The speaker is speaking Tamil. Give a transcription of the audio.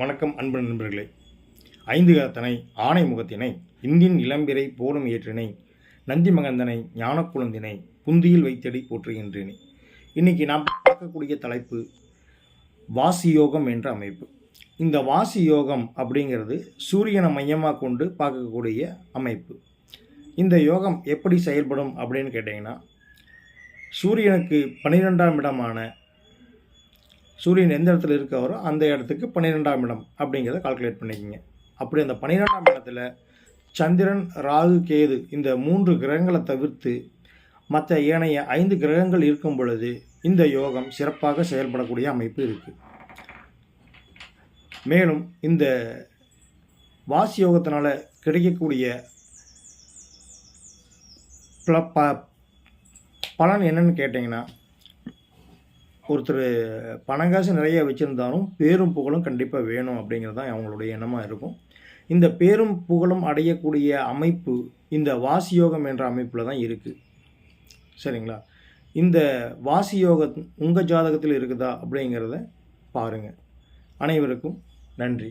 வணக்கம் அன்பு நண்பர்களே. ஐந்து கரத்தனை ஆணை முகத்தினை இந்தின் இளம்பிறை போலும் ஏற்றினை நந்தி மகந்தனை ஞானக்குழந்தினை புந்தியில் வைத்தடி போற்றுகின்றேனே. இன்னைக்கு நாம் பார்க்கக்கூடிய தலைப்பு வாசி யோகம் என்ற அமைப்பு. இந்த வாசி யோகம் அப்படிங்கிறது சூரியனை மையமாக கொண்டு பார்க்கக்கூடிய அமைப்பு. இந்த யோகம் எப்படி செயல்படும் அப்படின்னு கேட்டிங்கன்னா சூரியனுக்கு பன்னிரெண்டாம் இடமான சூரியன் எந்த இடத்துல இருக்காரோ அந்த இடத்துக்கு பன்னிரெண்டாம் இடம் அப்படிங்கிறத கால்குலேட் பண்ணிக்கோங்க. அப்படி அந்த பன்னிரெண்டாம் இடத்துல சந்திரன் ராகு கேது இந்த மூன்று கிரகங்களை தவிர்த்து மற்ற ஏனைய ஐந்து கிரகங்கள் இருக்கும் பொழுது இந்த யோகம் சிறப்பாக செயல்படக்கூடிய அமைப்பு இருக்குது மேலும் இந்த வாசி யோகத்தினால் கிடைக்கக்கூடிய ப- பலன் என்னன்னு கேட்டிங்கன்னா ஒருத்தர் பணங்காசு நிறைய வச்சுருந்தாலும் பேரும் புகழும் கண்டிப்பாக வேணும் அப்படிங்கிறது தான் அவங்களுடைய எண்ணமாக இருக்கும். இந்த பேரும் புகழும் அடையக்கூடிய அமைப்பு இந்த வாசி யோகம் என்ற அமைப்பில் தான் இருக்குது சரிங்களா? இந்த வாசி யோகம் உங்கள் ஜாதகத்தில் இருக்குதா அப்படிங்கிறத பாருங்கள் அனைவருக்கும் நன்றி.